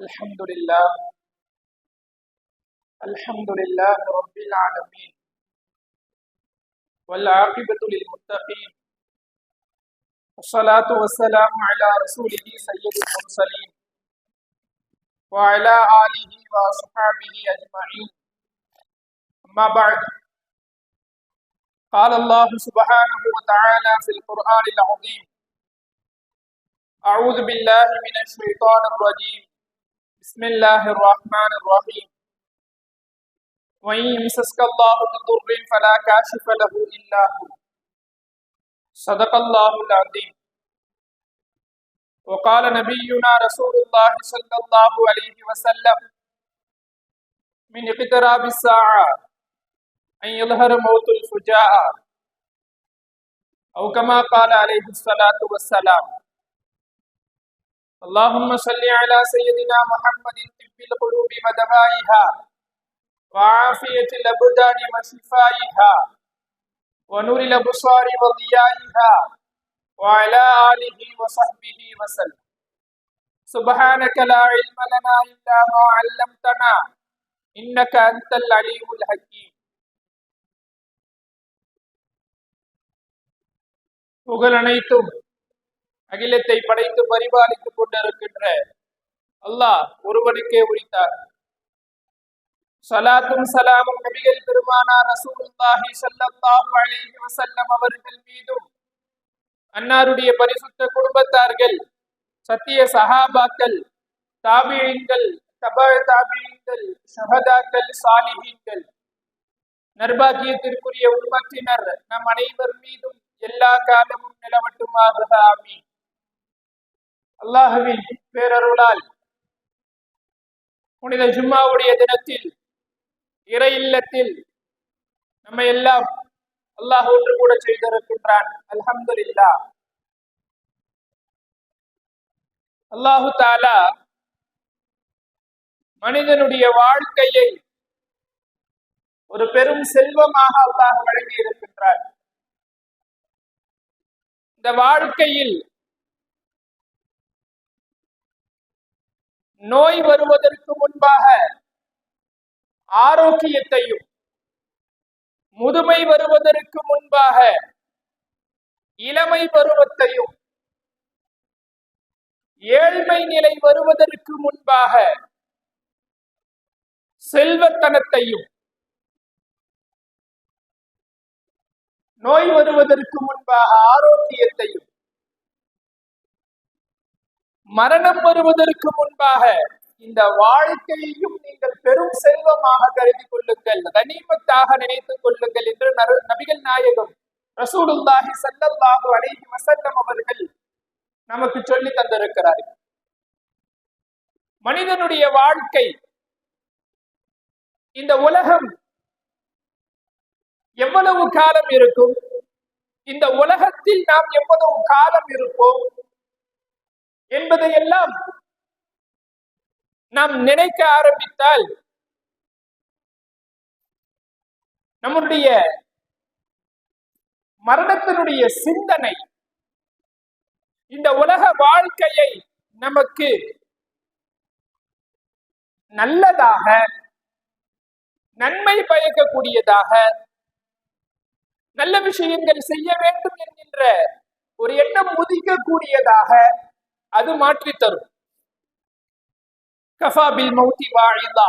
الحمد لله. الحمد لله رب العالمين. والعاقبة للمتقين. والصلاة والسلام على رسوله سيد المرسلين. وعلى آله وأصحابه أجمعين. أما بعد. قال الله سبحانه وتعالى في القرآن العظيم. أعوذ بالله من الشيطان الرجيم. بسم الله الرحمن الرحيم. وإن يمسسك الله بضر فلا كاشف له إلا هو. صدق الله العظيم. وقال نبينا رسول الله صلى الله عليه وسلم من اقتراب الساعة أن يظهر موت الفجاء أو كما قال عليه الصلاة والسلام اللهم صل على سيدنا محمد طب القلوب ودوائها وعافية الأبدان وشفائها ونور الأبصار وضيائها وعلى آله وصحبه وسلم سبحانك لا علم لنا إلا ما علمتنا إنك أنت العليم الحكيم புகழ் அனைத்தும் அகிலத்தை படைத்து பரிபாலித்துக் கொண்டிருக்கின்ற அல்லாஹ் ஒருவனுக்கே உரித்தார். சலாத்தும் சலாமும் நபிகள் பெருமானார் ரசூலுல்லாஹி ஸல்லல்லாஹு அலைஹி வஸல்லம் அவர்கள் மீதும் அன்னாருடைய பரிசுத்த குடும்பத்தார்கள் சத்திய சஹாபாக்கள் தாபியங்கள் தபா தாபியங்கள் ஷஹதாக்கள் சாலிஹீன்கள் நர்பாக்கியத்திற்குரிய உம்மத்தினர் நம் அனைவர் மீதும் எல்லா காலமும் நிலவட்டுமாக ஆமீன். அல்லாஹுவின் பேரருளால் புனித ஜும்மாவுடைய தினத்தில் இறை இல்லத்தில் நம்ம எல்லாம் அல்லாஹ் ஒன்று கூட செய்திருக்கின்றான் அல்ஹம்துலில்லா. அல்லாஹு தாலா மனிதனுடைய வாழ்க்கையை ஒரு பெரும் செல்வமாக அல்லாஹ் வழங்கி இருக்கின்றார் இந்த வாழ்க்கையில் நோய் வருவதற்கு முன்பாக ஆரோக்கியத்தையும் முதுமை வருவதற்கு முன்பாக இளமை பருவத்தையும் ஏழ்மை நிலை வருவதற்கு முன்பாக செல்வத்தனத்தையும் நோய் வருவதற்கு முன்பாக ஆரோக்கியத்தையும் மரணம் வருவதற்கு முன்பாக இந்த வாழ்க்கையையும் நீங்கள் பெரும் செல்வமாக கருதி கொள்ளுங்கள். கனிமத்தாக நினைத்துக் கொள்ளுங்கள் என்று நபிகள் நாயகம் ரசூலுல்லாஹி சல்லல்லாஹு அலைஹி வசல்லம் அவர்கள் நமக்கு சொல்லி தந்திருக்கிறார்கள் மனிதனுடைய வாழ்க்கை இந்த உலகம் எவ்வளவு காலம் இருக்கும்? இந்த உலகத்தில் நாம் எவ்வளவு காலம் இருப்போம்? என்பதையெல்லாம் நாம் நினைக்க ஆரம்பித்தால் நம்முடைய மரணத்தினுடைய சிந்தனை இந்த உலக வாழ்க்கையை நமக்கு நல்லதாக நன்மை பயக்கக்கூடியதாக நல்ல விஷயங்கள் செய்ய வேண்டும் என்கின்ற ஒரு எண்ணம் உதிக்கக்கூடியதாக அது மாற்றி தரும். கஃபாபில் மௌத்தி வாழிலா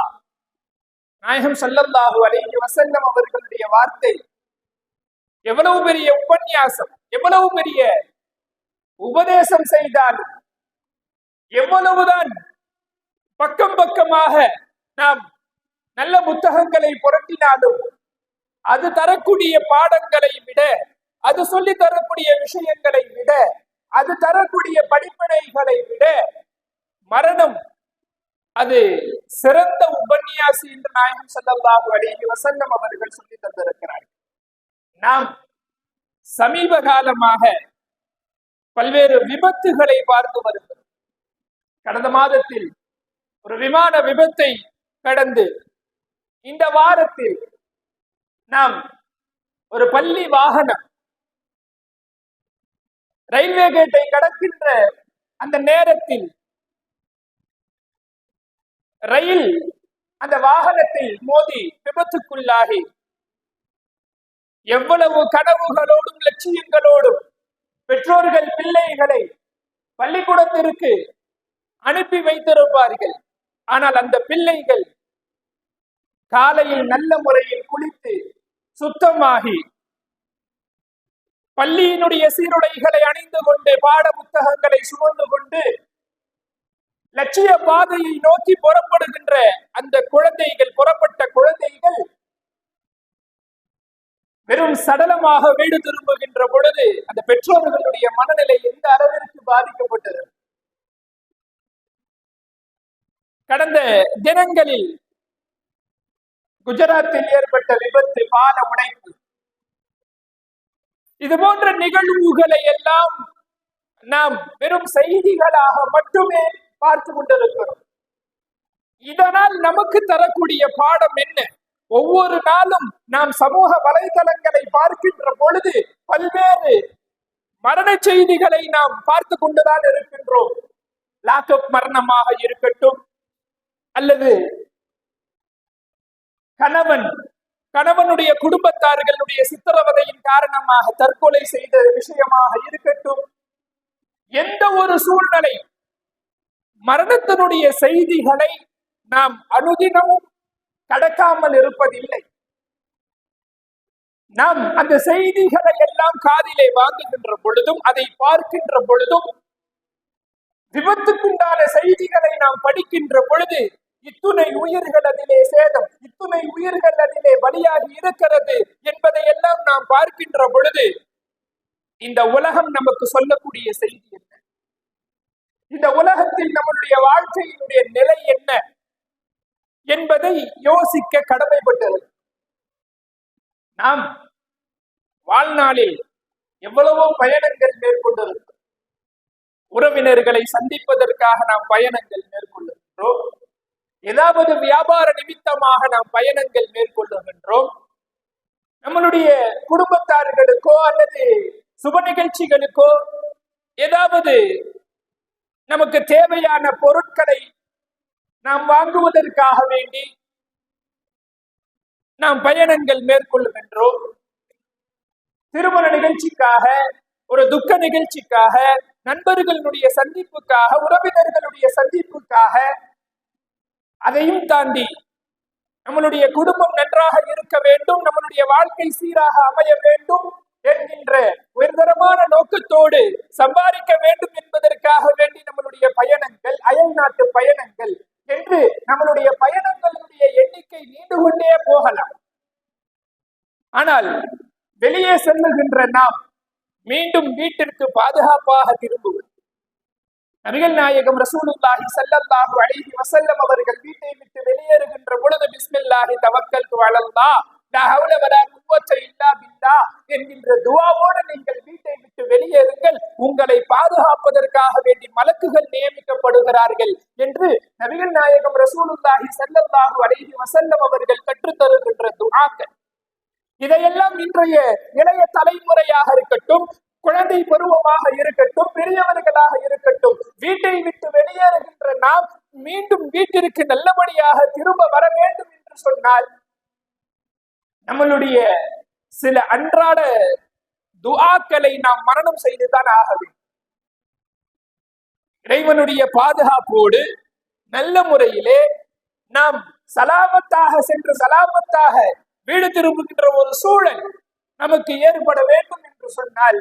நாயகம் சல்லல்லாஹு அலைஹி வசல்லம் அவர்களுடைய வார்த்தை எவ்வளவு பெரிய உபன்யாசம் எவ்வளவு பெரிய உபதேசம் செய்தாலும் எவ்வளவுதான் பக்கம் பக்கமாக நாம் நல்ல புத்தகங்களை புரட்டினாலும் அது தரக்கூடிய பாடங்களை விட அது சொல்லி தரக்கூடிய விஷயங்களை விட அது தரக்கூடிய படிப்பினைகளை விட மரணம் அது சிறந்த உபன்யாசி என்று நாயகம் செல்லல்லாஹு அழகி வசன்னம் அவர்கள் சொல்லி தந்திருக்கிறார்கள். நாம் சமீப காலமாக பல்வேறு விபத்துகளை பார்த்து வருகிறோம். கடந்த மாதத்தில் ஒரு விமான விபத்தை கடந்து இந்த வாரத்தில் நாம் ஒரு பள்ளி வாகனம் ரயில்வே கேட்டை கடக்கின்ற அந்த நேரத்தில் ரயில் அந்த வாகனத்தில் மோதி விபத்துக்குள்ளாகி எவ்வளவு கனவுகளோடும் லட்சியங்களோடும் பெற்றோர்கள் பிள்ளைகளை பள்ளிக்கூடத்திற்கு அனுப்பி வைத்திருப்பார்கள். ஆனால் அந்த பிள்ளைகள் காலையில் நல்ல முறையில் குளித்து சுத்தமாகி பள்ளியினுடைய சீருடைகளை அணிந்து கொண்டு பாட புத்தகங்களை சுமந்து கொண்டு லட்சிய பாதையை நோக்கி புறப்படுகின்ற அந்த குழந்தைகள் புறப்பட்ட குழந்தைகள் வெறும் சடலமாக வீடு திரும்புகின்ற பொழுது அந்த பெற்றோர்களுடைய மனநிலை எந்த அளவிற்கு பாதிக்கப்பட்டது? கடந்த தினங்களில் குஜராத்தில் ஏற்பட்ட விபத்து பால உடைப்பு. இது போன்ற நிகழ்வுகளை எல்லாம் நாம் வெறும் செய்திகளாக மட்டுமே பார்த்து கொண்டிருக்கிறோம். இதனால் நமக்கு தரக்கூடிய பாடம் என்ன? ஒவ்வொரு நாளும் நாம் சமூக வலைதளங்களை பார்க்கின்ற பொழுது பல்வேறு மரண செய்திகளை நாம் பார்த்து கொண்டுதான் இருக்கின்றோம். லாக்அப் மரணமாக இருக்கட்டும் அல்லது கணவன் கணவனுடைய குடும்பத்தார்களுடைய சித்திரவதையின் காரணமாக தற்கொலை செய்த விஷயமாக இருக்கட்டும். எந்த ஒரு சூழ்நிலை மரணத்தினுடைய செய்திகளை நாம் அனுதினமும் கடக்காமல் இருப்பதில்லை. நாம் அந்த செய்திகளை எல்லாம் காதிலே வாங்குகின்ற பொழுதும் அதை பார்க்கின்ற பொழுதும் விபத்துக்குண்டான செய்திகளை நாம் படிக்கின்ற பொழுது இத்துணை உயிர்கள் அதிலே சேதம் இத்துணை உயிர்கள் அதிலே பலியாகி இருக்கிறது என்பதை எல்லாம் நாம் பார்க்கின்ற பொழுது இந்த உலகம் நமக்கு சொல்லக்கூடிய செய்தி என்ன? இந்த உலகத்தில் நம்மளுடைய வாழ்க்கையினுடைய நிலை என்ன என்பதை யோசிக்க கடமைப்பட்டது. நாம் வாழ்நாளில் எவ்வளவோ பயணங்கள் மேற்கொண்டிருக்கிறோம். உறவினர்களை சந்திப்பதற்காக நாம் பயணங்கள் மேற்கொள்ளுகின்றோம் ஏதாவது வியாபார நிமித்தமாக நாம் பயணங்கள் மேற்கொள்ளுகின்றோம். நம்மளுடைய குடும்பத்தார்களுக்கோ அல்லது சுப நிகழ்ச்சிகளுக்கோ ஏதாவது நமக்கு தேவையான பொருட்களை நாம் வாங்குவதற்காக வேண்டி நாம் பயணங்கள் மேற்கொள்ளுகின்றோம். திருமண நிகழ்ச்சிக்காக ஒரு துக்க நிகழ்ச்சிக்காக நண்பர்களுடைய சந்திப்புக்காக உறவினர்களுடைய சந்திப்புக்காக அதையும் தாண்டி நம்மளுடைய குடும்பம் நன்றாக இருக்க வேண்டும் நம்மளுடைய வாழ்க்கை சீராக அமைய வேண்டும் என்கின்ற உயர்தரமான நோக்கத்தோடு சம்பாதிக்க வேண்டும் என்பதற்காக வேண்டி நம்மளுடைய பயணங்கள் அயல் நாட்டு பயணங்கள் என்று நம்மளுடைய பயணங்களுடைய எண்ணிக்கை நீண்டு கொண்டே போகலாம். ஆனால் வெளியே செல்லுகின்ற நாம் மீண்டும் வீட்டிற்கு பாதுகாப்பாக திரும்புவது நபிகள் நாயகம் ரசூலுல்லாஹி சல்லல்லாஹு அலைஹி வஸல்லம் அவர்கள் வீட்டை விட்டு வெளியேறுகின்ற பொழுது பிஸ்மில்லாஹி தவக்கல் வளர்ந்தா ஹவுல வலா இல்லா என்கின்ற துவாவோடு நீங்கள் வீட்டை விட்டு வெளியேறுங்கள். உங்களை பாதுகாப்பதற்காக வேண்டி மலக்குகள் நியமிக்கப்படுகிறார்கள் என்று நபிகள் நாயகம் ரசூலுல்லாஹி ஸல்லல்லாஹு அலைஹி வசல்லம் அவர்கள் கற்றுத் தருகின்ற இதையெல்லாம் இன்றைய இளைய தலைமுறையாக இருக்கட்டும் குழந்தை பருவமாக இருக்கட்டும் பெரியவர்களாக இருக்கட்டும் வீட்டை விட்டு வெளியேறுகின்ற நாம் மீண்டும் வீட்டிற்கு நல்லபடியாக திரும்ப வர வேண்டும் என்று சொன்னால் நம்மளுடைய சில அன்றாட துஆக்களை நாம் மரணம் செய்துதான் ஆக வேண்டும். இறைவனுடைய பாதுகாப்போடு நல்ல முறையிலே நாம் சலாமத்தாக சென்று சலாமத்தாக வீடு திரும்புகின்ற ஒரு சூழல் நமக்கு ஏற்பட வேண்டும் என்று சொன்னால்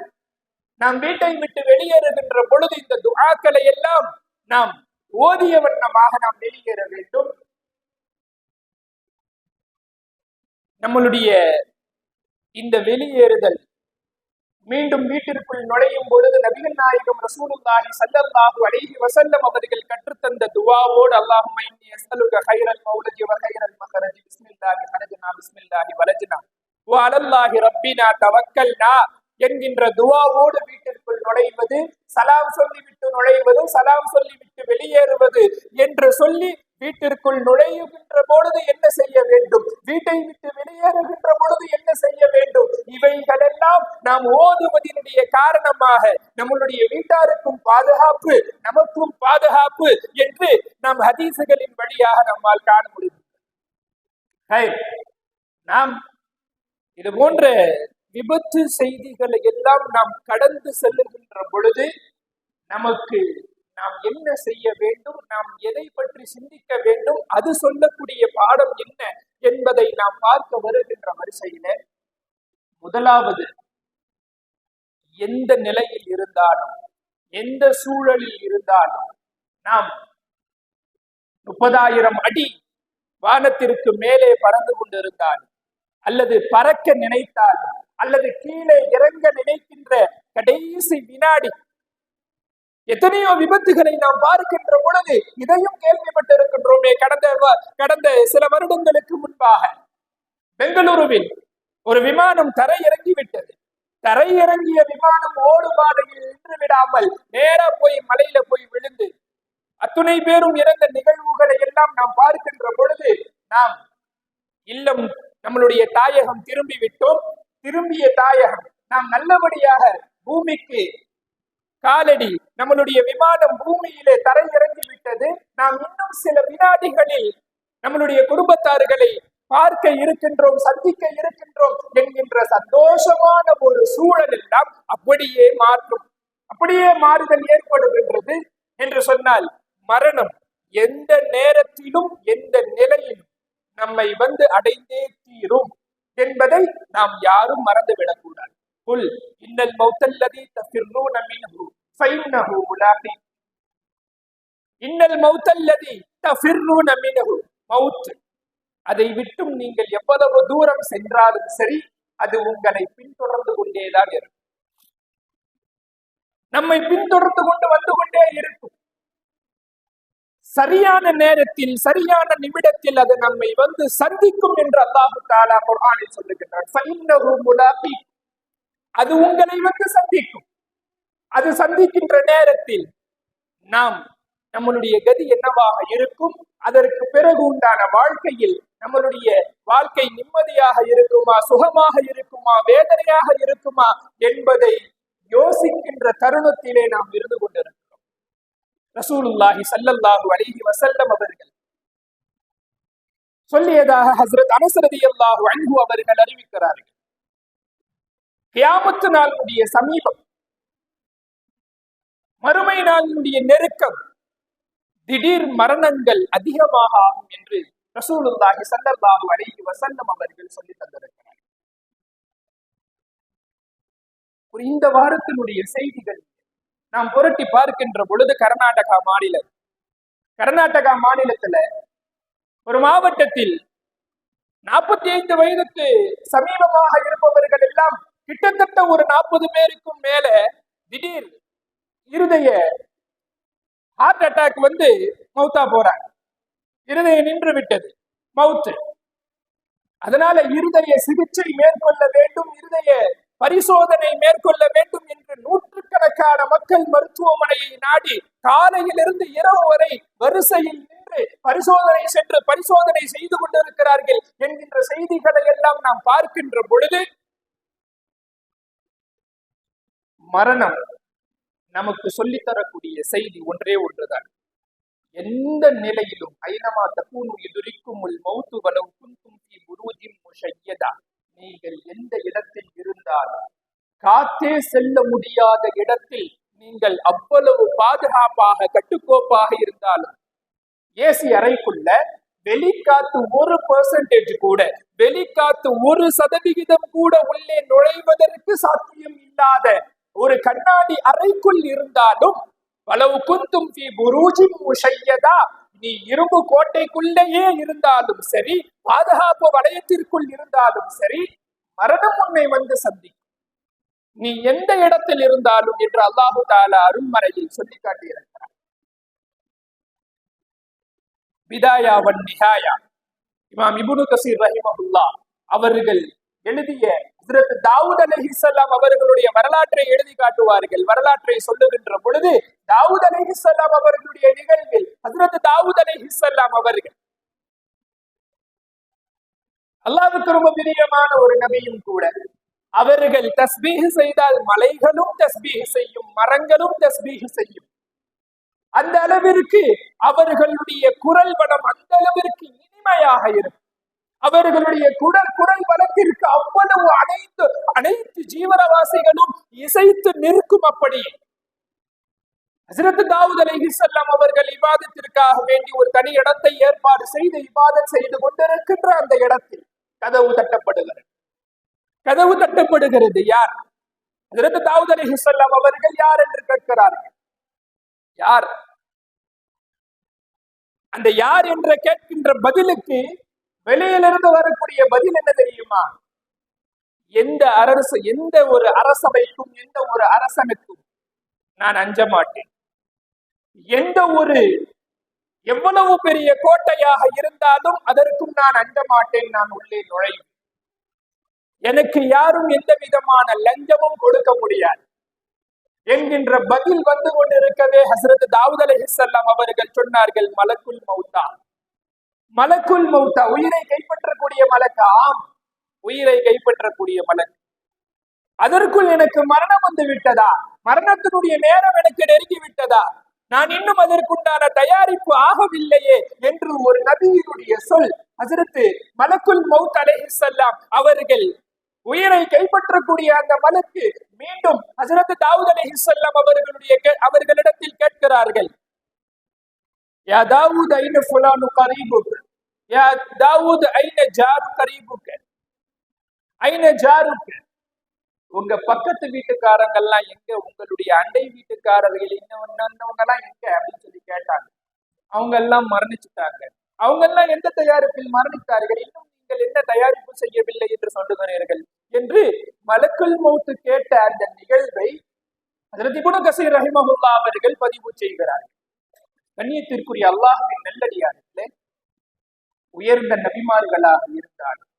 நாம் வீட்டை விட்டு வெளியேறுகின்ற பொழுது இந்த துஆக்களை எல்லாம் நாம் ஓதிய வண்ணமாக நாம் வெளியேற வேண்டும். நம்மளுடைய இந்த வெளியேறுதல் மீண்டும் வீட்டிற்குள் நுழையும் பொழுது நபிகள் நாயகம் ரசூலுல்லாஹி சல்லல்லாஹு அலைஹி வசல்லம் அவர்கள் கற்றுத்தந்த துவாவோடு அல்லாஹும் இன்னி அஸ்அலுக கைரல் மௌலஜி வ கைரல் மகரஜி பிஸ்மில்லாஹி ஹரஜனா பிஸ்மில்லாஹி வலஜனா. வ அலல்லாஹி ரப்பினா தவக்கல்னா என்கின்ற துவாவோடு வீட்டிற்குள் நுழைவது சலாம் சொல்லிவிட்டு நுழைவது சலாம் சொல்லிவிட்டு வெளியேறுவது என்று சொல்லி வீட்டிற்குள் நுழையுகின்ற பொழுது என்ன செய்ய வேண்டும்? வீட்டை விட்டு வெளியேறுகின்ற பொழுது என்ன செய்ய வேண்டும்? இவைகளெல்லாம் நாம் ஓதுவதனுடைய காரணமாக நம்மளுடைய வீட்டாருக்கும் பாதுகாப்பு நமக்கும் பாதுகாப்பு என்று நாம் ஹதீசுகளின் வழியாக நம்மால் காண முடியும். ஹை, நாம் இது போன்ற விபத்து செய்திகளை எல்லாம் நாம் கடந்து செல்லுகின்ற பொழுது நமக்கு நாம் என்ன செய்ய வேண்டும் நாம் எதை பற்றி சிந்திக்க வேண்டும் அது சொல்லக்கூடிய பாடம் என்ன என்பதை நாம் பார்க்க வருகின்ற வரிசையில முதலாவது எந்த நிலையில் இருந்தாலும் எந்த சூழலில் இருந்தாலும் நாம் முப்பதாயிரம் அடி வானத்திற்கு மேலே பறந்து கொண்டிருந்தால் அல்லது பறக்க நினைத்தால் அல்லது கீழே இறங்க நினைக்கின்ற கடைசி வினாடி. எத்தனையோ விபத்துகளை நாம் பார்க்கின்ற பொழுது இதையும் கேள்விப்பட்டிருக்கின்றோமே கடந்த வ- கடந்த சில வருடங்களுக்கு முன்பாக. பெங்களூருவில் ஒரு விமானம் தரை இறங்கிவிட்டது விட்டது தரையிறங்கிய விமானம் ஓடு பாதையில் நின்று விடாமல் நேரா போய் மலையில போய் விழுந்து அத்துணை பேரும் இறந்த நிகழ்வுகளை எல்லாம் நாம் பார்க்கின்ற பொழுது நாம் இல்லம் நம்மளுடைய தாயகம் திரும்பி விட்டோம். திரும்பிய தாயகம் நாம் நல்லபடியாக பூமிக்கு காலடி நம்மளுடைய விமானம் பூமியிலே தரையிறங்கி விட்டது. நாம் இன்னும் சில வினாடிகளில் நம்மளுடைய குடும்பத்தார்களை பார்க்க இருக்கின்றோம் சந்திக்க இருக்கின்றோம் என்கின்ற சந்தோஷமான ஒரு சூழல் எல்லாம் அப்படியே மாற்றும் அப்படியே மாறுதல் ஏற்படுகின்றது என்று சொன்னால் மரணம் எந்த நேரத்திலும் எந்த நிலையிலும் நம்மை வந்து அடைந்தே தீரும். என்பதை நாம் யாரும் மறந்து விடக்கூடாது குல் இன்னல் மௌத்தல்லதி தஃபிர்ரூன மின்ஹு ஃபைன்னஹு முலாகி இன்னல் மௌத்தல்லதி தஃபிர்ரூன மின்ஹு. மௌத் அதை விட்டும் நீங்கள் எவ்வளவு தூரம் சென்றாலும் சரி அது உங்களை பின்தொடர்ந்து கொண்டேதான் இருக்கும். நம்மை பின்தொடர்ந்து கொண்டு வந்து கொண்டே இருக்கும். சரியான நேரத்தில் சரியான நிமிடத்தில் அது நம்மை வந்து சந்திக்கும் என்று அல்லாஹு தாலா குர்ஆனில் சொல்லுகின்றான். அது உங்களை வந்து சந்திக்கும். அது சந்திக்கின்ற நேரத்தில் நாம் நம்மளுடைய கதி என்னவாக இருக்கும்? அதற்கு பிறகு உண்டான வாழ்க்கையில் நம்மளுடைய வாழ்க்கை நிம்மதியாக இருக்குமா? சுகமாக இருக்குமா? வேதனையாக இருக்குமா? என்பதை யோசிக்கின்ற தருணத்திலே நாம் இருந்து கொண்டிருக்கிறோம். ரசூலுல்லாஹி சல்லல்லாஹு அலிஹி வசல்லம் அவர்கள். சொல்லியதாக ஹஸ்ரத் அனசரதி அல்லாஹு அன்பு அவர்கள் அறிவிக்கிறார்கள். கியாமத்து நாளுடைய சமீபம் மறுமை நாளினுடைய நெருக்கம் திடீர் மரணங்கள் அதிகமாக ஆகும் என்று ரசூலுல்லாஹி சல்லல்லாஹு அலைஹி வசல்லம் அவர்கள் சொல்லி தந்திருக்கிறார் ஒரு இந்த வாரத்தினுடைய செய்திகள் நாம் புரட்டி பார்க்கின்ற பொழுது கர்நாடகா மாநிலம். கர்நாடகா மாநிலத்துல ஒரு மாவட்டத்தில் நாற்பத்தி ஐந்து வயதுக்கு சமீபமாக இருப்பவர்கள் எல்லாம் கிட்டத்தட்ட ஒரு நாற்பது பேருக்கும் மேல திடீர் இருதய ஹார்ட் அட்டாக் வந்து மௌத்தா போறாங்க. இருதயம் நின்று விட்டது. மவுத்து. அதனால இருதய சிகிச்சை மேற்கொள்ள வேண்டும். இருதய பரிசோதனை மேற்கொள்ள வேண்டும் என்று நூற்றுக்கணக்கான மக்கள் மருத்துவமனையை நாடி காலையிலிருந்து இரவு வரை வரிசையில் நின்று பரிசோதனை சென்று பரிசோதனை செய்து கொண்டிருக்கிறார்கள் என்கின்ற செய்திகளை எல்லாம் நாம் பார்க்கின்ற பொழுது மரணம் நமக்கு சொல்லித் தரக்கூடிய செய்தி ஒன்றே ஒன்றுதான். எந்த நிலையிலும் ஐநமா தக்கூனு எதிரிக்கும் உள் மௌத்து வலவு குந்தும் ஃபீ புரூஜின் முஷய்யதா நீங்கள் எந்த இடத்தில் இருந்தாலும் காத்தே செல்ல முடியாத இடத்தில் நீங்கள் அவ்வளவு பாதுகாப்பாக கட்டுக்கோப்பாக இருந்தாலும் ஏசி அறைக்குள்ள வெளிக்காத்து ஒரு பெர்சன்டேஜ் கூட வெளிக்காத்து ஒரு சதவிகிதம் கூட உள்ளே நுழைவதற்கு சாத்தியம் இல்லாத ஒரு கண்ணாடி அறைக்குள் இருந்தாலும் பலவு குந்தும் ஃபீ புரூஜின் முஷையதா நீ இரும்பு கோட்டைக்குள்ளேயே இருந்தாலும் சரி பாதுகாப்பு வளையத்திற்குள் இருந்தாலும் சரி மரணம் உன்னை வந்து சந்திக்கும். நீ எந்த இடத்தில் இருந்தாலும் என்று அல்லாஹு தாலா அருண்மறையில் சொல்லி காட்டியிருக்கிறார் விதாயாவன் நிகாயா இமாம் இபுனு கசீர் ரஹிமஹுல்லா அவர்கள் எழுதிய ஹஜ்ரத் தாவூத் அலைஹிஸ்ஸலாம் அவர்களுடைய வரலாற்றை எழுதி காட்டுவார்கள். வரலாற்றை சொல்லுகின்ற பொழுது தாவூத் அலைஹிஸ்ஸலாம் அவர்களுடைய நிகழ்வில் ஹஜ்ரத் தாவூத் அலைஹிஸ்ஸலாம் அவர்கள் அல்லாவுக்கு ரொம்ப பிரியமான ஒரு நபியும் கூட அவர்கள் தஸ்பீஹ் செய்தால் மலைகளும் தஸ்பீஹ் செய்யும் மரங்களும் தஸ்பீஹ் செய்யும். அந்த அளவிற்கு அவர்களுடைய குரல் வளம் அந்த அளவிற்கு இனிமையாக இருக்கும். அவர்களுடைய குடல் குரல் வளத்திற்கு அவ்வளவு அனைத்து அனைத்து ஜீவனவாசிகளும் இசைத்து நிற்கும் அப்படி. ஹசரத் தாவூத் அலைஹிஸ்ஸலாம் அவர்கள் இபாதத்திற்காக வேண்டி ஒரு தனி இடத்தை ஏற்பாடு செய்து இபாதத் செய்து கொண்டிருக்கின்ற அந்த இடத்தில் கதவு தட்டப்படுகிறது. கதவு தட்டப்படுகிறது. யார்? அதற்கு தாவூத் அலைஹிஸ்ஸலாம் அவர்கள் யார் என்று கேட்கிறார்கள். யார்? அந்த யார் என்ற கேட்கின்ற பதிலுக்கு வெளியிலிருந்து வரக்கூடிய பதில் என்ன தெரியுமா? எந்த அரசு எந்த ஒரு அரசவைக்கும் எந்த ஒரு அரசனுக்கும் நான் அஞ்ச மாட்டேன். எந்த ஒரு எவ்வளவு பெரிய கோட்டையாக இருந்தாலும் அதற்கும் நான் அஞ்ச மாட்டேன். நான் உள்ளே நுழையும். எனக்கு யாரும் எந்த விதமான லஞ்சமும் கொடுக்க முடியாது. என்கின்ற பதில் வந்து கொண்டிருக்கவே ஹசரத் தாவூத் அலிஹல்லாம் அவர்கள் சொன்னார்கள் மலக்குல் மௌத்தா. மலக்குல் மௌத்தா உயிரை கைப்பற்றக்கூடிய மலக்கு ஆம் உயிரை கைப்பற்றக்கூடிய மலக்கு. அதற்குள் எனக்கு மரணம் வந்து விட்டதா? மரணத்தினுடைய நேரம் எனக்கு நெருங்கி விட்டதா? நான் இன்னும் அதற்குண்டான தயாரிப்பு ஆகவில்லையே என்று ஒரு நபியினுடைய சொல் ஹசரத்து மலக்குல் மௌத் அலேஹிசல்லாம் அவர்கள் உயிரை கைப்பற்றக்கூடிய அந்த மலக்கு மீண்டும் ஹசரத் தாவூத் அலைஹிஸ்ஸலாம் அவர்களுடைய அவர்களிடத்தில் கேட்கிறார்கள். யா தாவூத் ஐன ஃபுலானு கரீபுக்? யா தாவூத் ஐன ஜாரு கரீபுக்? ஐன ஜாருக்? உங்க பக்கத்து வீட்டுக்காரங்கெல்லாம் எங்க? உங்களுடைய அண்டை வீட்டுக்காரர்கள் இன்னவங்க எல்லாம் எங்க? அப்படின்னு சொல்லி கேட்டாங்க. அவங்க எல்லாம் மரணிச்சுட்டாங்க. அவங்க எல்லாம் எந்த தயாரிப்பில் மரணித்தார்கள்? இன்னும் நீங்கள் என்ன தயாரிப்பு செய்யவில்லை என்று சொல்லுகிறீர்கள்? என்று மலக்குள் மௌத்து கேட்ட அந்த நிகழ்வை அதற்கு குண கசீர் ரஹிமஹுல்லா அவர்கள் பதிவு செய்கிறார்கள் கண்ணியத்திற்குரிய அல்லாஹுவின் நல்லடியார்களே உயர்ந்த நபிமார்களாக இருந்தாலும்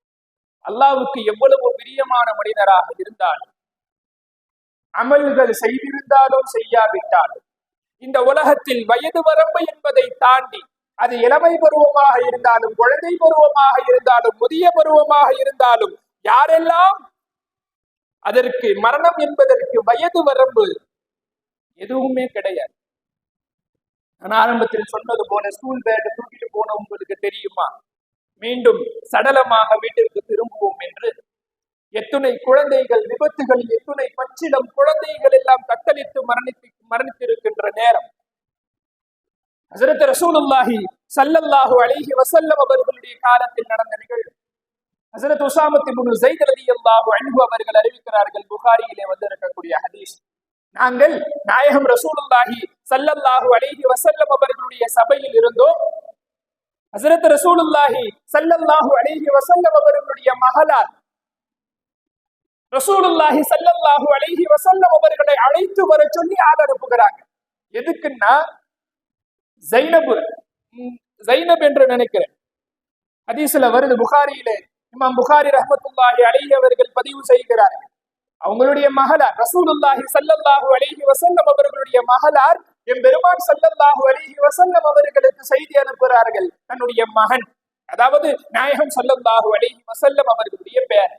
அல்லாவுக்கு எவ்வளவு பிரியமான மனிதராக இருந்தாலும் அமல்கள் செய்திருந்தாலும் செய்யாவிட்டாலும் இந்த உலகத்தில் வயது வரம்பு என்பதை தாண்டி அது இளமை பருவமாக இருந்தாலும் குழந்தை பருவமாக இருந்தாலும் முதிய பருவமாக இருந்தாலும் யாரெல்லாம் அதற்கு மரணம் என்பதற்கு வயது வரம்பு எதுவுமே கிடையாது. நான் ஆரம்பத்தில் சொன்னது போல ஸ்கூல் பேக் தூக்கிட்டு போன உங்களுக்கு தெரியுமா? மீண்டும் சடலமாக வீட்டிற்கு திரும்புவோம் என்று. எத்துணை குழந்தைகள் விபத்துகள் எத்துணை பச்சிடம் குழந்தைகள் எல்லாம் தத்தளித்து மரணித்து மரணித்திருக்கின்ற நேரம். ஹசரத் ரசூலுல்லாஹி சல்லல்லாஹு அலைஹி வசல்லம் அவர்களுடைய காலத்தில் நடந்த நிகழ்வு. ஹசரத் உசாமத் இப்னு அலி அல்லாஹு அன்பு அவர்கள் அறிவிக்கிறார்கள் புகாரியிலே வந்திருக்கக்கூடிய ஹதீஸ். நாங்கள் நாயகம் ரசூலுல்லாஹி சல்லல்லாஹு அலைஹி வசல்லம் அவர்களுடைய சபையில் இருந்தோம். ஹசரத் ரசூலுல்லாஹி சல்லல்லாஹு அலைஹி வசல்லம் அவர்களுடைய மகளார் ரசூலுல்லாஹி சல்லல்லாஹு அலைஹி வசல்லம் அவர்களை அழைத்து வர சொல்லி ஆள் அனுப்புகிறாங்க. எதுக்குன்னா ஜைனப் ஜைனப் என்று நினைக்கிறேன். ஹதீஸ்ல வருது புகாரியிலே இமாம் புகாரி ரஹமத்துல்லாஹி அலைஹி அவர்கள் பதிவு செய்கிறார்கள் அவங்களுடைய மகளார் ரசூலுல்லாஹி சல்லல்லாஹு அலைஹி வசல்லம் அவர்களுடைய மகளார் என் பெருமான் சல்லல்லாஹு அலைஹி வசல்லம் அவர்களுக்கு செய்தி அனுப்புகிறார்கள். தன்னுடைய மகன் அதாவது நாயகம் சல்லல்லாஹு அலைஹி வசல்லம் அவர்களுடைய பெயர்.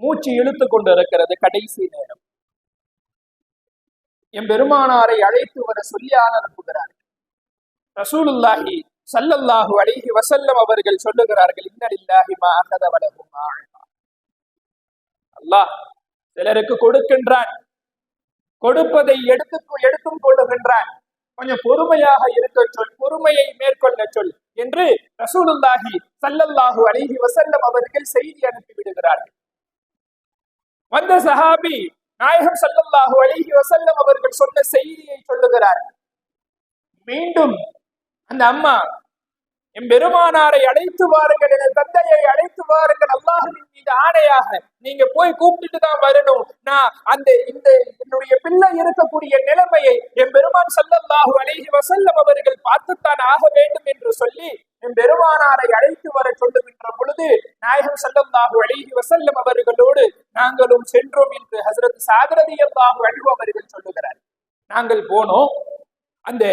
மூச்சு இழுத்து கொண்டிருக்கிறது கடைசி நேரம். என் பெருமானாரை அழைத்து வர சொல்லி ஆள் அனுப்புகிறார்கள் ரசூலுல்லாஹி சல்லல்லாஹு அழகி வசல்லம் அவர்கள் சொல்லுகிறார்கள் இன்னலில்லாஹிமா மா மா அல்லாஹ் சிலருக்கு கொடுக்கின்றான் கொடுப்பதை எடுத்து எடுத்தும் கொள்ளுகின்றான். கொஞ்சம் பொறுமையாக இருக்க சொல் பொறுமையை மேற்கொள்ள சொல் என்று ரசூலுல்லாஹி சல்லல்லாஹு அழகி வசல்லம் அவர்கள் செய்தி அனுப்பி விடுகிறார்கள். வந்த சஹாபி நாயகம் சல்லல்லாஹு அழகி வசல்லம் அவர்கள் சொன்ன செய்தியை சொல்லுகிறார். மீண்டும் அந்த அம்மா பெருமானாரை அழைத்து வாருங்கள் என் தந்தையை அழைத்து வாருங்கள். அல்லாஹ்வின் மீது ஆணையாக நீங்க போய் கூப்பிட்டுட்டு தான் வரணும். நான் அந்த இந்த என்னுடைய பிள்ளை இருக்கக்கூடிய நிலைமையை என் பெருமான் சல்லல்லாஹு அழகி வசல்லம் அவர்கள் பார்த்துத்தான் ஆக வேண்டும் என்று சொல்லி என் பெருமானாரை அழைத்து வர சொல்லுகின்ற பொழுது நாயகம் சல்லல்லாஹு அழகி வசல்லம் அவர்களோடு நாங்களும் சென்றோம் என்று ஹஜரத் சாதரதியல்லாஹு அழிவு அவர்கள் சொல்லுகிறார். நாங்கள் போனோம். அந்த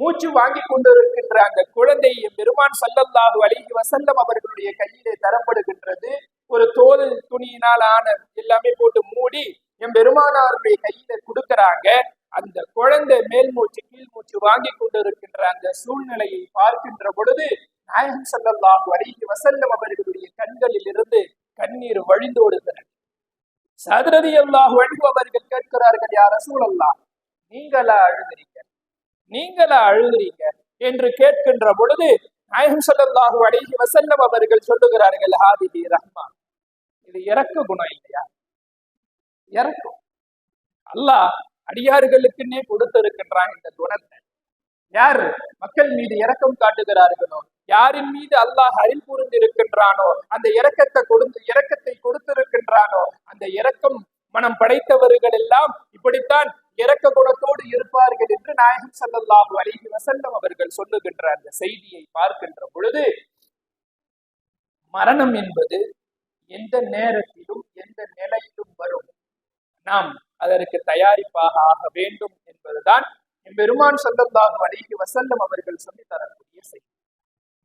மூச்சு வாங்கி கொண்டிருக்கின்ற அந்த குழந்தை பெருமான் ஸல்லல்லாஹு அலைஹி வசல்லம் அவர்களுடைய கையிலே தரப்படுகின்றது. ஒரு தோல் துணியினால் ஆன எல்லாமே போட்டு மூடி என் பெருமானாருடைய கையில கொடுக்கறாங்க. அந்த குழந்தை மேல் மூச்சு கீழ் மூச்சு வாங்கி கொண்டிருக்கின்ற அந்த சூழ்நிலையை பார்க்கின்ற பொழுது நாயகம் சல்லல்லாஹு அலைஹி வசல்லம் அவர்களுடைய கண்களில் இருந்து கண்ணீர் வழிந்தோடுகிறது சதுரதி அல்லாஹ் அவர்கள் கேட்கிறார்கள் யார் ரசூல் அல்லாஹ் நீங்களா அழுகிறீங்க நீங்களா அழுகிறீங்க? என்று கேட்கின்ற பொழுது நாயகம் ஸல்லல்லாஹு அழகி வஸல்லம் அவர்கள் சொல்லுகிறார்கள் ஹாதிஹி ரஹ்மா இது இறக்கு குணம் இல்லையா? இறக்கம் அல்லாஹ் அடியார்களுக்குன்னே கொடுத்திருக்கின்றான் இந்த குணத்தை. யார்? மக்கள் மீது இறக்கம் காட்டுகிறார்களோ? யாரின் மீது அல்லாஹ் அருள் புரிந்திருக்கின்றானோ? அந்த இறக்கத்தை கொடுத்து இறக்கத்தை கொடுத்திருக்கின்றானோ? அந்த இறக்கம் மனம் படைத்தவர்கள் எல்லாம் இப்படித்தான் இரக்க குணத்தோடு இருப்பார்கள் என்று நாயகம் ஸல்லல்லாஹு அலைஹி வசல்லம் அவர்கள் சொல்லுகின்ற அந்த செய்தியை பார்க்கின்ற பொழுது மரணம் என்பது எந்த நேரத்திலும் எந்த நிலையிலும் வரும். நாம் அதற்கு தயாரிப்பாக ஆக வேண்டும் என்பதுதான் பெருமான் ஸல்லல்லாஹு அலைஹி வசல்லம் அவர்கள் சொல்லி தரக்கூடிய செய்தி.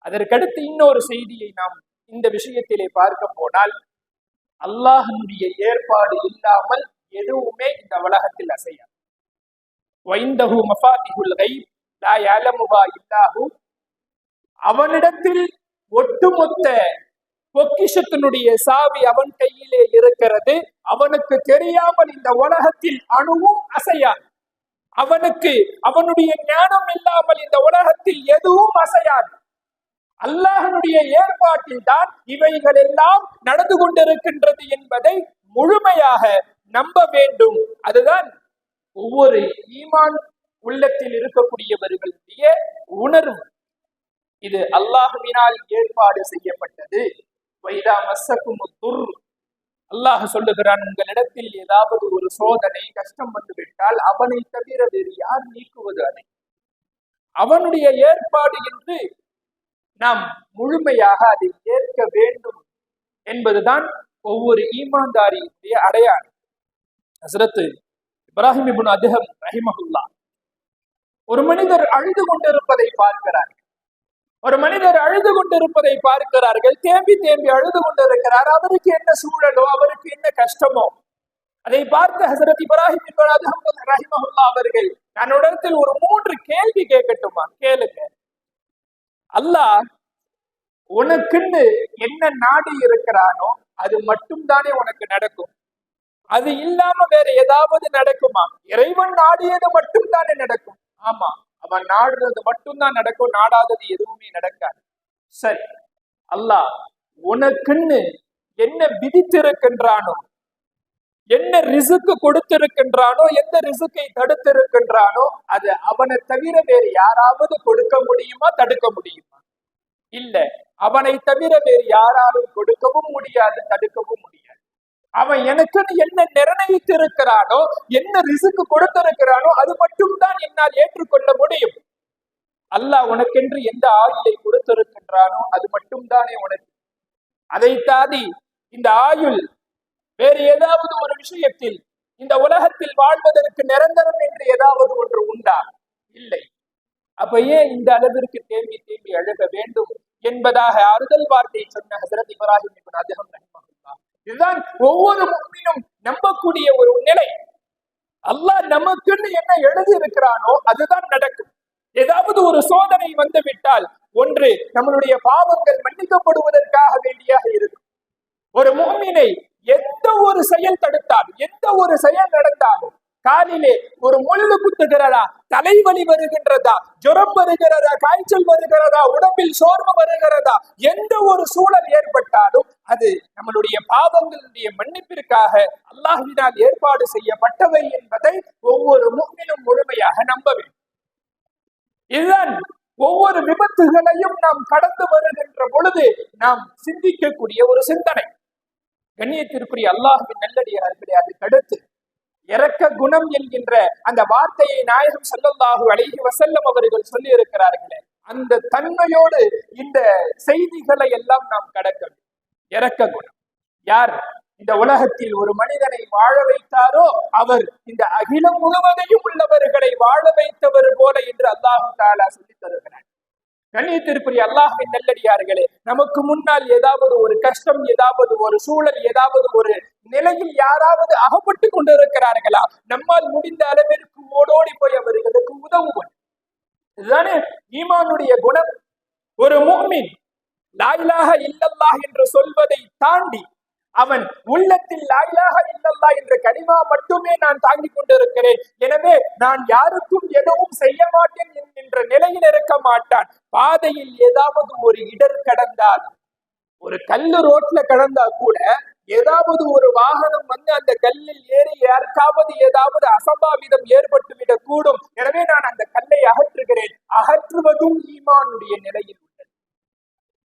அதற்கடுத்து இன்னொரு செய்தியை நாம் இந்த விஷயத்திலே பார்க்க போனால் அல்லாஹனுடைய ஏற்பாடு இல்லாமல் எதுவுமே இந்த உலகத்தில் அசையாது. வைந்தகு மஃபாதிகுல் கைப் லா யஅலமுஹா இல்லாஹு. அவனிடத்தில் ஒட்டுமொத்த பொக்கிஷத்தினுடைய சாவி அவன் கையிலே இருக்கிறது. அவனுக்கு தெரியாமல் இந்த உலகத்தில் அணுவும் அசையாது. அவனுக்கு அவனுடைய ஞானம் இல்லாமல் இந்த உலகத்தில் எதுவும் அசையாது. அல்லாஹனுடைய ஏற்பாட்டில் தான் இவைகள் எல்லாம் நடந்து கொண்டிருக்கின்றது என்பதை முழுமையாக நம்ப வேண்டும். அதுதான் ஒவ்வொரு ஈமான் உள்ளத்தில் இருக்கக்கூடியவர்களுடைய உணர்வு. இது அல்லாஹுவினால் ஏற்பாடு செய்யப்பட்டது. வைதா மசக்கும் துர். அல்லாஹ் சொல்லுகிறான் உங்களிடத்தில் ஏதாவது ஒரு சோதனை கஷ்டம் வந்துவிட்டால் அவனை தவிர வேறு யார் நீக்குவது அதை? அவனுடைய ஏற்பாடு என்று நாம் முழுமையாக அதை ஏற்க வேண்டும் என்பதுதான் ஒவ்வொரு ஈமான்தாரியுடைய அடையாளம். ஹசரத்து இப்ராஹிம் இபுன் அதுகம் ரஹிமகுல்லா ஒரு மனிதர் அழுது கொண்டிருப்பதை பார்க்கிறார். ஒரு மனிதர் அழுது கொண்டிருப்பதை பார்க்கிறார்கள். தேம்பி தேம்பி அழுது கொண்டிருக்கிறார். அவருக்கு என்ன சூழலோ அவருக்கு என்ன கஷ்டமோ அதை பார்த்த ஹசரத் இப்ராஹிம் இப்னு அதுஹம் ரஹிமஹுல்லா அவர்கள் தன்னிடத்தில் ஒரு மூன்று கேள்வி கேட்கட்டுமா? கேளுங்க. அல்லாஹ் உனக்குன்னு என்ன நாடு இருக்கிறானோ அது மட்டும்தானே உனக்கு நடக்கும். அது இல்லாம வேற ஏதாவது நடக்குமா? இறைவன் நாடியது மட்டும்தானே நடக்கும். ஆமா அவன் நாடுறது மட்டும்தான் நடக்கும் நாடாதது எதுவுமே நடக்காது. சரி அல்லாஹ் உனக்குன்னு என்ன விதித்திருக்கின்றானோ என்ன ரிசுக்கு கொடுத்திருக்கின்றானோ எந்த ரிசுக்கை தடுத்திருக்கின்றானோ அது அவனை தவிர வேறு யாராவது கொடுக்க முடியுமா தடுக்க முடியுமா? இல்ல அவனை தவிர வேறு யாராலும் கொடுக்கவும் முடியாது தடுக்கவும் முடியாது. அவன் எனக்குன்னு என்ன நிர்ணயித்து இருக்கிறானோ என்ன ரிசுக்கு கொடுத்திருக்கிறானோ அது மட்டும்தான் என்னால் ஏற்றுக்கொள்ள முடியும். அல்லாஹ் உனக்கென்று எந்த ஆயுளை கொடுத்திருக்கின்றானோ அது மட்டும்தானே உனக்கு. அதை தாதி இந்த ஆயுள் வேறு ஏதாவது ஒரு விஷயத்தில் இந்த உலகத்தில் வாழ்வதற்கு நிரந்தரம் என்று ஏதாவது ஒன்று உண்டா? இல்லை. அப்ப ஏன் இந்த அளவிற்கு தேம்பி தேம்பி அழுக வேண்டும் என்பதாக அறுதல் வார்த்தை சொன்ன ஹசரத் இப்ராஹிம் இப்னு அதிகம் ரஹிமஹுல்லாஹ் இதுதான் ஒவ்வொரு முக்மினும் நம்பக்கூடிய ஒரு நிலை. அல்லாஹ் நமக்குன்னு என்ன எழுதி இருக்கிறானோ அதுதான் நடக்கும். ஏதாவது ஒரு சோதனை வந்து விட்டால் ஒன்று நம்மளுடைய பாவங்கள் மன்னிக்கப்படுவதற்காக வேண்டியாக இருக்கும். ஒரு முகமினை எந்த ஒரு செயல் தடுத்தாலும் எந்த ஒரு செயல் நடந்தாலும் காலிலே ஒரு முள்ளு குத்துகிறதா? தலைவலி வருகின்றதா? ஜுரம் வருகிறதா? காய்ச்சல் வருகிறதா? உடம்பில் சோர்வு வருகிறதா? எந்த ஒரு சூழல் ஏற்பட்டாலும் அது நம்மளுடைய பாவங்களுடைய மன்னிப்பிற்காக அல்லாஹினால் ஏற்பாடு செய்யப்பட்டவை என்பதை ஒவ்வொரு முன்னிலும் முழுமையாக நம்ப வேண்டும். இதுதான் ஒவ்வொரு விபத்துகளையும் நாம் கடந்து வருகின்ற பொழுது நாம் சிந்திக்கக்கூடிய ஒரு சிந்தனை. கண்ணியத்திற்குரிய அல்லாஹின் நல்லடியார்களே அது அடுத்து இறக்க குணம் என்கின்ற அந்த வார்த்தையை நாயகம் ஸல்லல்லாஹு அழகி வசல்லம் அவர்கள் சொல்லி இருக்கிறார்களே அந்த தன்மையோடு இந்த செய்திகளை எல்லாம் நாம் கடக்கணும் இறக்க குணம். யார் இந்த உலகத்தில் ஒரு மனிதனை வாழ வைத்தாரோ அவர் இந்த அகிலம் முழுவதையும் உள்ளவர்களை வாழ வைத்தவர் போல என்று அல்லாஹு தாலா சொல்லி தருகிறார் கண்ணியத்திற்குரிய அல்லாஹின் நல்லடியார்களே நமக்கு முன்னால் ஏதாவது ஒரு கஷ்டம் ஏதாவது ஒரு சூழல் ஏதாவது ஒரு நிலையில் யாராவது அகப்பட்டு கொண்டிருக்கிறார்களா? நம்மால் முடிந்த அளவிற்கு ஓடோடி போய் அவர்களுக்கு உதவுவோம். இதுதானே? ஈமானுடைய குணம். ஒரு மூமின் லாயிலாக இல்லல்லாஹ் என்று சொல்வதை தாண்டி அவன் உள்ளத்தில் லாயிலாக இல்லல்லா என்ற கனிமா மட்டுமே நான் தாங்கிக் கொண்டிருக்கிறேன். எனவே நான் யாருக்கும் எதுவும் செய்ய மாட்டேன் என்கின்ற நிலையில் இருக்க மாட்டான். பாதையில் ஏதாவது ஒரு இடர் கடந்தால் ஒரு கல்லு ரோட்ல கடந்தா கூட ஏதாவது ஒரு வாகனம் வந்து அந்த கல்லில் ஏறி யாருக்காவது ஏதாவது அசம்பாவிதம் ஏற்பட்டுவிடக் கூடும் எனவே நான் அந்த கல்லை அகற்றுகிறேன். அகற்றுவதும் ஈமானுடைய நிலையில்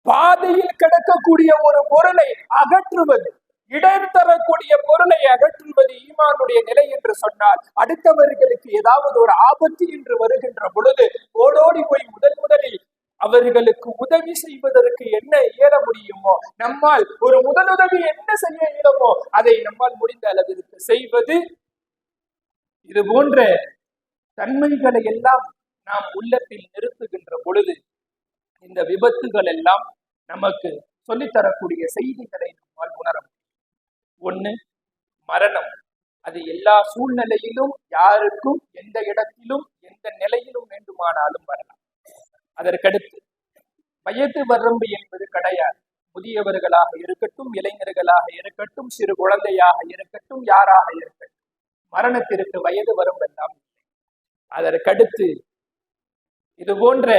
பாதையில் கிடக்கக்கூடிய ஒரு பொருளை அகற்றுவது இடம் தரக்கூடிய பொருளை அகற்றுவது ஈமானுடைய நிலை என்று சொன்னால் அடுத்தவர்களுக்கு ஏதாவது ஒரு ஆபத்து என்று வருகின்ற பொழுது ஓடோடி போய் முதல் முதலில் அவர்களுக்கு உதவி செய்வதற்கு என்ன இயல முடியுமோ நம்மால் ஒரு முதலுதவி என்ன செய்ய இயலுமோ அதை நம்மால் முடிந்த அளவிற்கு செய்வது. இது போன்ற தன்மைகளை எல்லாம் நாம் உள்ளத்தில் நிறுத்துகின்ற பொழுது இந்த விபத்துகள் எல்லாம் நமக்கு சொல்லித்தரக்கூடிய செய்திகளை நம்மால் உணர முடியும். ஒண்ணு மரணம். அது எல்லா சூழ்நிலையிலும் யாருக்கும் எந்த இடத்திலும் எந்த நிலையிலும் வேண்டுமானாலும் வரலாம். அதற்கடுத்து வயது வரம்பு என்பது கிடையாது. முதியவர்களாக இருக்கட்டும் இளைஞர்களாக இருக்கட்டும் சிறு குழந்தையாக இருக்கட்டும் யாராக இருக்கட்டும் மரணத்திற்கு வயது வரம்பு எல்லாம் இல்லை. அதற்கடுத்து இது போன்ற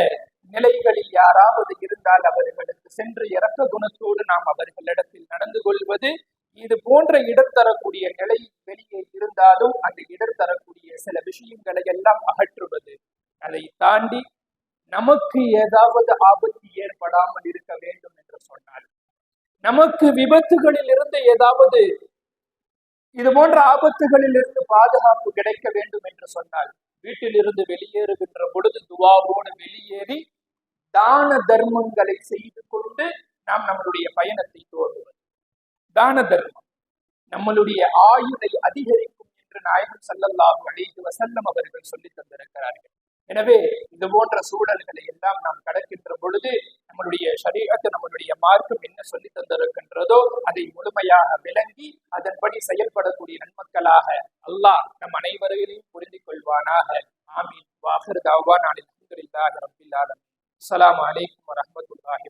நிலைகளில் யாராவது இருந்தால் அவர்களுக்கு சென்று இறக்க குணத்தோடு நாம் அவர்களிடத்தில் நடந்து கொள்வது இது போன்ற இடர் தரக்கூடிய நிலை வெளியே இருந்தாலும் அந்த இடர் தரக்கூடிய சில விஷயங்களை எல்லாம் அகற்றுவது. அதை தாண்டி நமக்கு ஏதாவது ஆபத்து ஏற்படாமல் இருக்க வேண்டும் என்று சொன்னால் நமக்கு விபத்துகளில் இருந்து ஏதாவது இது போன்ற ஆபத்துகளில் இருந்து பாதுகாப்பு கிடைக்க வேண்டும் என்று சொன்னால் வீட்டிலிருந்து வெளியேறுகின்ற பொழுது துவாவோடு வெளியேறி தான தர்மங்களை செய்து கொண்டு நாம் நம்மளுடைய பயணத்தை தோன்றுவது தான தர்மம். நம்மளுடைய ஆயுளை அதிகரிக்கும் என்று நாயகம் ஸல்லல்லாஹு அழைத்து வசல்லம் அவர்கள் சொல்லித் தந்திருக்கிறார்கள். எனவே இது போன்ற சூழல்களை எல்லாம் நாம் கடக்கின்ற பொழுது நம்மளுடைய சரீரத்து நம்மளுடைய மார்க்கம் என்ன சொல்லி தந்திருக்கின்றதோ அதை முழுமையாக விளங்கி அதன்படி செயல்படக்கூடிய நன்மக்களாக அல்லாஹ் நம் அனைவரையும் புரிந்து கொள்வானாக. ஆமீன். வாஹர் தாவா. நான் அல்ஹம்துலில்லாஹி ரப்பில் ஆலமீன். அஸ்ஸலாமு அலைக்கும் வரஹ்மத்துல்லாஹி